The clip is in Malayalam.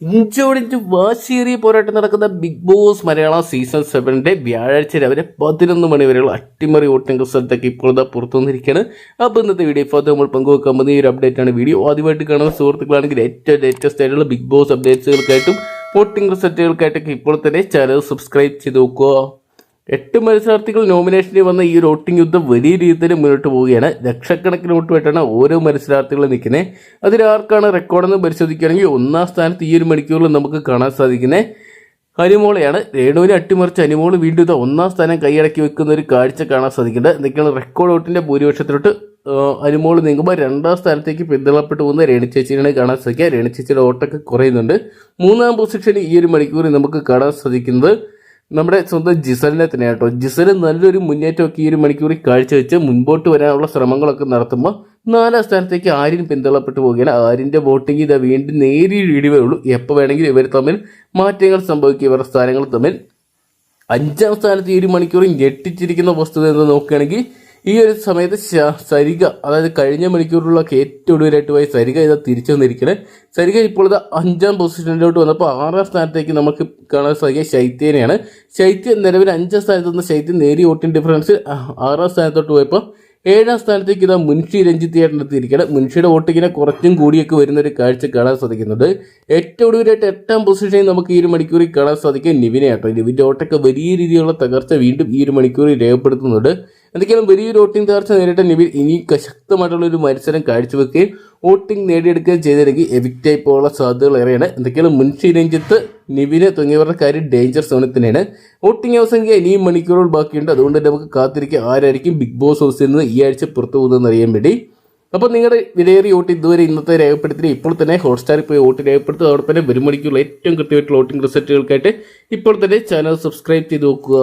ഇഞ്ചോടിഞ്ച് വാശിയേറിയ പോരാട്ടം നടക്കുന്ന ബിഗ് ബോസ് മലയാളം സീസൺ സെവനിന്റെ വ്യാഴാഴ്ച രാവിലെ പതിനൊന്ന് മണി വരെയുള്ള അട്ടിമറി വോട്ടിംഗ് റിസൾട്ടൊക്കെ ഇപ്പോൾ ഇതാ പുറത്തു വന്നിരിക്കുകയാണ്. അപ്പോൾ ഇന്നത്തെ വീഡിയോ ഇപ്പോൾ നമ്മൾ പങ്കുവെക്കാൻ പോകുന്ന ഈ ഒരു അപ്ഡേറ്റ് ആണ്. വീഡിയോ ആദ്യമായിട്ട് കാണുന്ന സുഹൃത്തുക്കളാണെങ്കിൽ ഏറ്റവും ലേറ്റസ്റ്റ് ആയിട്ടുള്ള ബിഗ് ബോസ് അപ്ഡേറ്റ്സുകൾക്കായിട്ടും വോട്ടിംഗ് റിസൾട്ടുകൾക്കായിട്ടൊക്കെ ഇപ്പോൾ തന്നെ ചാനൽ സബ്സ്ക്രൈബ് ചെയ്ത് നോക്കുക. എട്ട് മത്സരാർത്ഥികൾ നോമിനേഷനിൽ വന്ന ഈ ഒരു വോട്ടിംഗ് യുദ്ധം വലിയ രീതിയിൽ മുന്നോട്ട് പോവുകയാണ്. ലക്ഷക്കണക്കിന് വോട്ടുമായിട്ടാണ് ഓരോ മത്സരാർത്ഥികളും നിൽക്കുന്നത്. അതിൽ ആർക്കാണ് റെക്കോർഡെന്ന് പരിശോധിക്കുകയാണെങ്കിൽ ഒന്നാം സ്ഥാനത്ത് ഈ ഒരു മണിക്കൂറിൽ നമുക്ക് കാണാൻ സാധിക്കുന്നത് ഹനിമോളെയാണ് രേണുവിനെ അട്ടിമറിച്ച് ഹനുമോൾ വീണ്ടും ഇത് ഒന്നാം സ്ഥാനം കൈയടക്കി വെക്കുന്ന ഒരു കാഴ്ച കാണാൻ സാധിക്കുന്നുണ്ട്. എന്തൊക്കെയാണ് റെക്കോർഡ് വോട്ടിന്റെ ഭൂരിപക്ഷത്തിലോട്ട് ഹനുമോൾ നീങ്ങുമ്പോൾ രണ്ടാം സ്ഥാനത്തേക്ക് പിന്തള്ളപ്പെട്ടു പോകുന്ന രേണു ചേച്ചിയാണ് കാണാൻ സാധിക്കുക. രേണു ചേച്ചിയുടെ വോട്ടൊക്കെ കുറയുന്നുണ്ട്. മൂന്നാം പൊസിഷനിൽ ഈ ഒരു മണിക്കൂറിൽ നമുക്ക് കാണാൻ സാധിക്കുന്നത് നമ്മുടെ സ്വന്തം ജിസലിനെ തന്നെ കേട്ടോ. ജിസൽ നല്ലൊരു മുന്നേറ്റമൊക്കെ ഈ ഒരു മണിക്കൂറിൽ കാഴ്ചവെച്ച് മുൻപോട്ട് വരാനുള്ള ശ്രമങ്ങളൊക്കെ നടത്തുമ്പോൾ നാലാം സ്ഥാനത്തേക്ക് ആര്യൻ പിന്തള്ളപ്പെട്ടു പോകുകയാണ് ആര്യന്റെ വോട്ടിംഗ് ഇതാ വീണ്ടും നേരിയ ഇടിവേ ഉള്ളൂ. എപ്പോൾ വേണമെങ്കിലും ഇവർ തമ്മിൽ മാറ്റങ്ങൾ സംഭവിക്കും. ഇവരുടെ സ്ഥാനങ്ങൾ തമ്മിൽ അഞ്ചാം സ്ഥാനത്ത് ഈ ഒരു മണിക്കൂറിൽ ഞെട്ടിച്ചിരിക്കുന്ന വസ്തുത എന്ന് നോക്കുകയാണെങ്കിൽ ഈ ഒരു സമയത്ത് സരിക അതായത് കഴിഞ്ഞ മണിക്കൂറിലുള്ള ഏറ്റവും ഒടുവിലായിട്ട് പോയി സരിക ഇതാ തിരിച്ചു വന്നിരിക്കണേ. സരിക ഇപ്പോൾ ഇത് അഞ്ചാം പൊസിഷനിലോട്ട് വന്നപ്പോൾ ആറാം സ്ഥാനത്തേക്ക് നമുക്ക് കാണാൻ സാധിക്കുക ശൈത്യനെയാണ്. ശൈത്യം നിലവിൽ അഞ്ചാം സ്ഥാനത്ത് നിന്ന് ശൈത്യം നേരിയ വോട്ടിംഗ് ഡിഫറൻസ് ആറാം സ്ഥാനത്തോട്ട് പോയപ്പോൾ ഏഴാം സ്ഥാനത്തേക്ക് ഇതാ മുൻഷി രഞ്ജിത്തിയായിട്ട് എത്തിയിരിക്കുകയാണ് മുൻഷിയുടെ വോട്ടിങ്ങിനെ കുറച്ചും കൂടിയൊക്കെ വരുന്ന ഒരു കാഴ്ച കാണാൻ സാധിക്കുന്നുണ്ട്. ഏറ്റവും ഒടുവിലായിട്ട് എട്ടാം പൊസിഷനിൽ നമുക്ക് ഈ ഒരു മണിക്കൂറിൽ കാണാൻ സാധിക്കുക നിവിനെ ആട്ടോ. നിവിന്റെ വോട്ടൊക്കെ വലിയ രീതിയിലുള്ള തകർച്ച വീണ്ടും ഈ ഒരു മണിക്കൂറിൽ രേഖപ്പെടുത്തുന്നുണ്ട്. എന്തൊക്കെയാണ് വലിയൊരു വോട്ടിംഗ് തകർച്ച നേരിട്ട നിവിൻ ഇനി ശക്തമായിട്ടുള്ള ഒരു മത്സരം കാഴ്ചവെക്കുകയും വോട്ടിംഗ് നേടിയെടുക്കുകയും ചെയ്തില്ലെങ്കിൽ എവിക്റ്റായി പോകാനുള്ള സാധ്യതകൾ ഏറെയാണ്. എന്തൊക്കെയാണ് മുൻഷി രഞ്ജിത്ത് നിവിന് തുടങ്ങിയവരുടെ കാര്യം ഡേഞ്ചർ സോണിൽ തന്നെയാണ്. വോട്ടിംഗ് അവസംഖ്യ ഇനിയും മണിക്കൂറുകൾ ബാക്കിയുണ്ട്. അതുകൊണ്ട് നമുക്ക് കാത്തിരിക്കുക ആരായിരിക്കും ബിഗ് ബോസ് ഹൗസിൽ നിന്ന് ഈ ആഴ്ച പുറത്തു പോകുന്നതെന്ന് അറിയാൻ വേണ്ടി. അപ്പോൾ നിങ്ങളുടെ വിലയേറിയ വോട്ട് ഇതുവരെ ഇന്നത്തെ രേഖപ്പെടുത്തി ഇപ്പോൾ തന്നെ ഹോട്ട്സ്റ്റാറിൽ പോയി വോട്ട് രേഖപ്പെടുത്തുക. അതോടൊപ്പം തന്നെ വരും മണിക്കുള്ള ഏറ്റവും കൃത്യമായിട്ടുള്ള വോട്ടിംഗ് റിസൾട്ടുകൾക്കായിട്ട് ഇപ്പോൾ തന്നെ ചാനൽ സബ്സ്ക്രൈബ് ചെയ്ത് നോക്കുക.